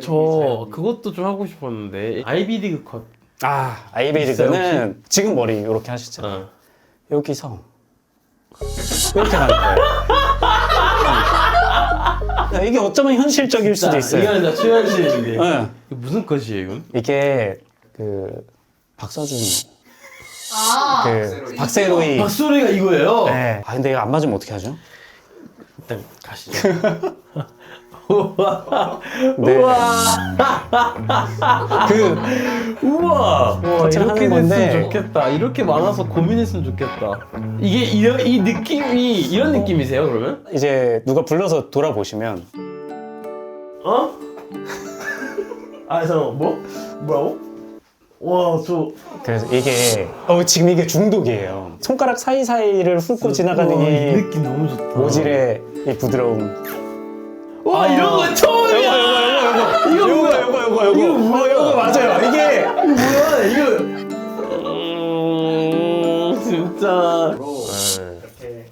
저 그것도 좀 하고 싶었는데 아이비리그 컷. 아 아이베리그는 지금 머리 이렇게 하시죠. 어. 여기서 이렇게 가는 거예요. 음. 이게 어쩌면 현실적일 수도 있어요. 이거는 다 최현실인데. 네. 이거 무슨 컷이에요, 이건? 이게 그 박서준 아, 그 박세로이 박소리가 이거예요. 네. 아 근데 이거 안 맞으면 어떻게 하죠? 일단 가시죠. 우와. 네. 그 우와. 와, 컷을 이렇게 하는 건데. 됐으면 좋겠다. 이렇게 많아서 고민했으면 좋겠다. 이게 이런 이 느낌이 이런 느낌이세요, 그러면? 이제 누가 불러서 돌아보시면 어? 아, 잠깐 뭐? 뭐라고? 와, 저 그래서 이게 어 지금 이게 중독이에요. 손가락 사이사이를 훑고 지나가는 우와, 이 이 느낌 너무 좋다. 모질의 이 부드러움. 와, 아. 요거 요거 요거 이거 뭐야? 어, 요거 맞아요. 이게 뭐야 이거? 음, 진짜. 네.